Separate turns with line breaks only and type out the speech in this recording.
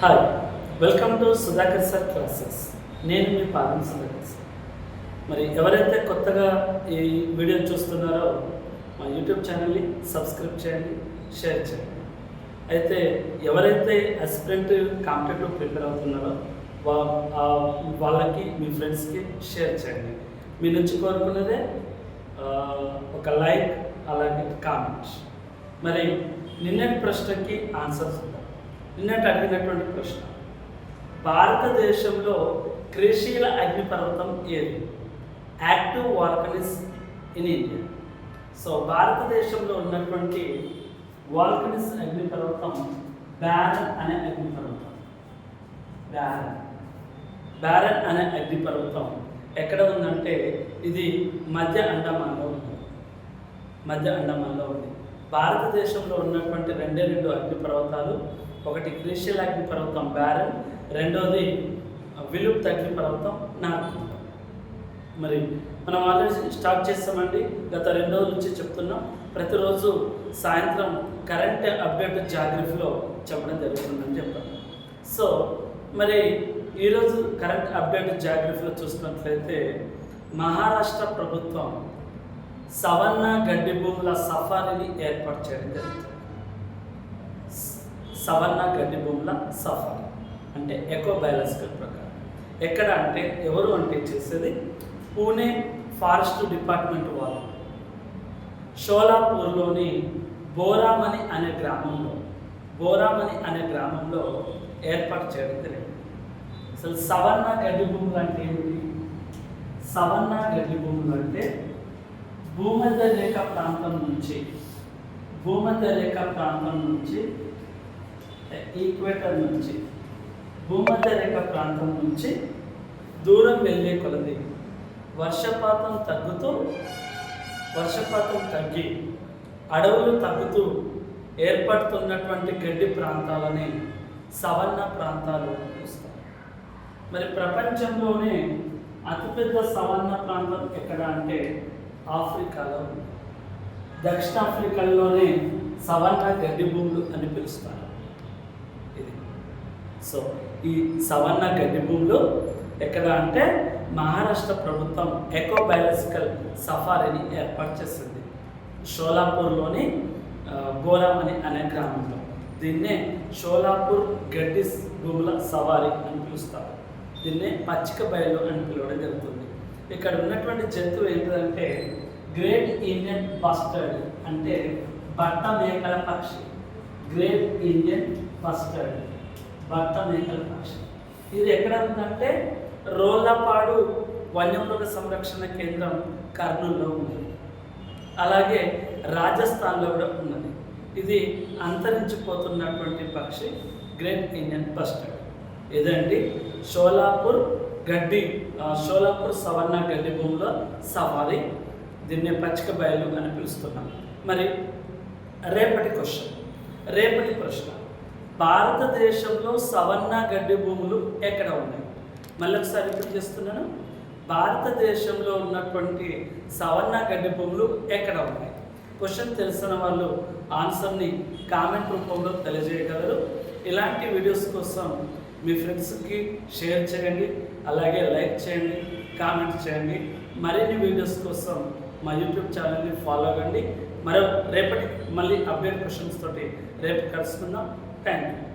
Hi welcome to Sudhakar sir classes నేను మీ పాలన సుధాకర్ సార్ మరి ఎవరైతే కొత్తగా ఈ వీడియో చూస్తున్నారో మా యూట్యూబ్ ఛానల్ని సబ్స్క్రైబ్ చేయండి షేర్ చేయండి. అయితే ఎవరైతే అసిస్టెంట్ కాంపిటేటివ్ ప్రిపేర్ అవుతున్నారో వా వాళ్ళకి మీ ఫ్రెండ్స్కి షేర్ చేయండి. మీ నుంచి కోరుకున్నదే ఒక లైక్ అలాగే కామెంట్ మరి నిన్నటి ప్రశ్నకి ఆన్సర్స్ ఉంటాయి నిన్నటి అడిగినటువంటి ప్రశ్న. భారతదేశంలో క్రిషీల అగ్నిపర్వతం ఏది? Active volcanoes in India. So భారతదేశంలో ఉన్నటువంటి వాల్కనిస్ అగ్నిపర్వతం బ్యారన్ అనే అగ్నిపర్వతం. బ్యారన్. బ్యారన్ అనే అగ్నిపర్వతం ఎక్కడ ఉందంటే ఇది మధ్య అండమాన్లో ఉంది. మధ్య అండమాన్లో ఉంది. భారతదేశంలో ఉన్నటువంటి రెండే రెండు అగ్నిపర్వతాలు ఒకటి క్రిషియల్ అగ్నిపర్వతం బ్యారన్ రెండోది విలుప్త అగ్నిపర్వతం నాకు మరి మనం ఆల్రెడీ స్టార్ట్ చేస్తామండి. గత రెండు రోజుల నుంచి చెప్తున్నాం. ప్రతిరోజు సాయంత్రం కరెంట్ అప్డేట్ జాగ్రఫీలో చెప్పడం జరుగుతుందని చెప్పాను సో మరి ఈరోజు కరెంట్ అప్డేట్ జాగ్రఫీలో చూసినట్లయితే మహారాష్ట్ర ప్రభుత్వం సవర్ణ గడ్డి భూముల సఫారీని ఏర్పాటు చేయడం జరుగుతుంది. సవర్ణ గడ్డి భూముల సఫర్ అంటే ఎకో బయాలజికల్ ప్రకారం. ఎక్కడ అంటే ఎవరు అంటే చేసేది? పూణే ఫారెస్ట్ డిపార్ట్మెంట్ వాళ్ళు. షోలాపూర్లోని బోరామణి అనే గ్రామంలో బోరామణి అనే గ్రామంలో ఏర్పాటు చేయడం జరిగింది. అసలు సవర్ణ గడ్డి భూములు అంటే ఏమిటి సవర్ణ గడ్డి భూములు అంటే భూమధ్య రేఖ ప్రాంతం నుంచి భూమధ్య రేఖ ప్రాంతం నుంచి ఈక్వేటర్ నుంచి భూమధ్య రేఖ ప్రాంతం నుంచి దూరం వెళ్ళే కొలది. వర్షపాతం తగ్గుతూ వర్షపాతం తగ్గి అడవులు తగ్గుతూ ఏర్పడుతున్నటువంటి గడ్డి ప్రాంతాలని సవర్ణ ప్రాంతాలు అని పిలుస్తారు. మరి ప్రపంచంలోనే అతిపెద్ద సవర్ణ ప్రాంతం ఎక్కడ అంటే ఆఫ్రికాలో ఉంది. దక్షిణాఫ్రికాలోనే సవర్ణ గడ్డి భూములు అని పిలుస్తారు. సో ఈ సవర్ణ గడ్డి భూములు ఎక్కడ అంటే మహారాష్ట్ర ప్రభుత్వం ఎకో బయాలజికల్ సఫారీని ఏర్పాటు చేసింది. షోలాపూర్లోని గోలామణి అనే గ్రామంలో. దీన్నే షోలాపూర్ గడ్డి భూముల సవారీ అని పిలుస్తారు. దీన్నే పచ్చిక బయలు అని పిలవడం జరుగుతుంది. ఇక్కడ ఉన్నటువంటి జంతువు ఏంటంటే గ్రేట్ ఇండియన్ బస్టర్డ్ అంటే బట్ట మేకల పక్షి. Great Indian bustard. భర్త మేకల పక్షి ఇది ఎక్కడ ఉందంటే రోళ్ళపాడు వన్యమృగ సంరక్షణ కేంద్రం కర్నూలులో ఉంది అలాగే రాజస్థాన్లో కూడా ఉన్నది. ఇది అంతరించిపోతున్నటువంటి పక్షి గ్రేట్ ఇండియన్ బస్టర్డ్ ఇదండి షోలాపూర్ గడ్డి షోలాపూర్ సవర్ణ గడ్డి భూమిలో సవారీ. దీన్ని పచ్చిక బయలు అని పిలుస్తున్నాం. మరి రేపటి క్వశ్చన్. రేపటి ప్రశ్న. భారతదేశంలో సవర్ణ గడ్డి భూములు ఎక్కడ ఉన్నాయి? మళ్ళీ ఒకసారి రిపీట్ చేస్తున్నాను. భారతదేశంలో ఉన్నటువంటి సవర్ణ గడ్డి భూములు ఎక్కడ ఉన్నాయి? క్వశ్చన్ తెలిసిన వాళ్ళు ఆన్సర్ని కామెంట్ రూపంలో తెలియజేయగలరు. ఇలాంటి వీడియోస్ కోసం మీ ఫ్రెండ్స్కి షేర్ చేయండి అలాగే లైక్ చేయండి కామెంట్ చేయండి. మరిన్ని వీడియోస్ కోసం మా యూట్యూబ్ ఛానల్ని ఫాలో అవ్వండి. మరో రేపటి మళ్ళీ అప్డేట్ క్వశ్చన్స్ తోటి రేపు కలుసుకుందాం. Thank you.